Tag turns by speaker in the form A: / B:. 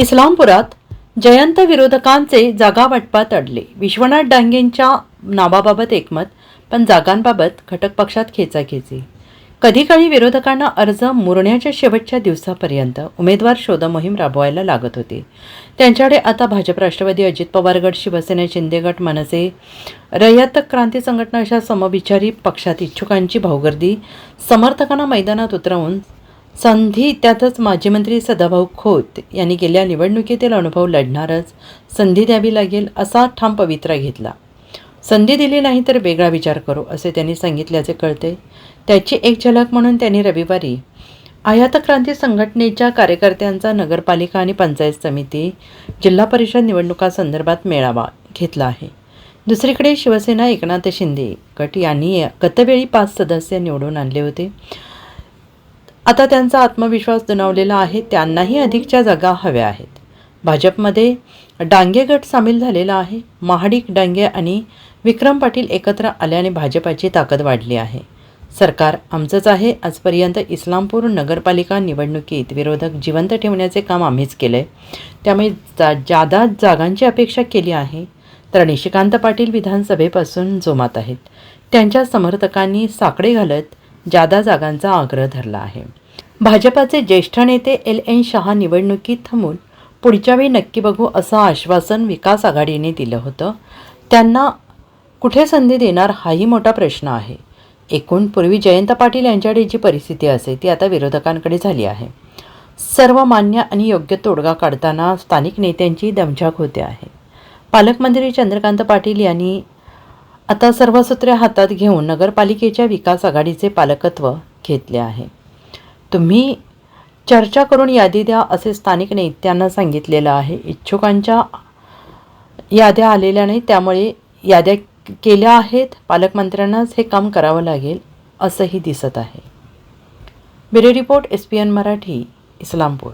A: इस्लामपुरात जयंत विरोधकांचे जागा वाटपात अडले. विश्वनाथ डांगेंच्या नावाबाबत एकमत पण जागांबाबत घटक पक्षात खेचाखेची. कधीकाळी विरोधकांना अर्ज मुरण्याच्या शेवटच्या दिवसापर्यंत उमेदवार शोध मोहीम राबवायला लागत होती. त्यांच्याकडे आता भाजप राष्ट्रवादी अजित पवार गट शिवसेना शिंदे गट मनसे रयत क्रांती संघटना अशा समविचारी पक्षात इच्छुकांची भाऊगर्दी समर्थकांना मैदानात उतरवून संधी त्यातच माजी मंत्री सदाभाऊ खोत यांनी गेल्या निवडणुकीतील अनुभव लढणारच संधी द्यावी लागेल असा ठाम पवित्रा घेतला. संधी दिली नाही तर वेगळा विचार करू असे त्यांनी सांगितल्याचे कळते. त्याची एक झलक म्हणून त्यांनी रविवारी आयात क्रांती संघटनेच्या कार्यकर्त्यांचा नगरपालिका आणि पंचायत समिती जिल्हा परिषद निवडणुकासंदर्भात मेळावा घेतला आहे. दुसरीकडे शिवसेना एकनाथ शिंदे गट यांनी गतवेळी पाच सदस्य निवडून आणले होते. आता त्यांचा आत्मविश्वास दुणावलेला आहे त्यांनाही अधिकच्या जागा हव्या आहेत. भाजपमध्ये डांगे गट सामील झालेला आहे. महाडिक डांगे आणि विक्रम पाटील एकत्र आल्याने भाजपाची ताकद वाढली आहे. सरकार आमचंच आहे. आजपर्यंत इस्लामपूर नगरपालिका निवडणुकीत विरोधक जिवंत ठेवण्याचे काम आम्हीच केलं आहे त्यामुळे जा जादा जागांची अपेक्षा केली आहे. तर निशिकांत पाटील विधानसभेपासून जोमात आहेत. त्यांच्या समर्थकांनी साकडे घालत जादा जागांचा आग्रह धरला आहे. भाजपाचे ज्येष्ठ नेते एल एन शहा निवडणुकीत थांबून पुढच्या वेळी नक्की बघू असं आश्वासन विकास आघाडीने दिलं होतं. त्यांना कुठे संधी देणार हाही मोठा प्रश्न आहे. एकूण पूर्वी जयंत पाटील यांच्याकडे जी परिस्थिती असे ती आता विरोधकांकडे झाली आहे. सर्व मान्य आणि योग्य तोडगा काढताना स्थानिक नेत्यांची दमछाक होते आहे. पालकमंत्री चंद्रकांत पाटील यांनी आता सर्व सूत्रे हातात घेऊन नगरपालिकेच्या विकास आघाडीचे पालकत्व घेतले आहे. तुम्ही चर्चा करून यादी द्या असे स्थानिक नेत्यांना सांगितलेलं आहे. इच्छुकांच्या याद्या आलेल्या नाही त्यामुळे याद्या केल्या आहेत. पालकमंत्र्यांनाच हे काम करावं लागेल असंही दिसत आहे. Bureau report S P N Marathi Islampur.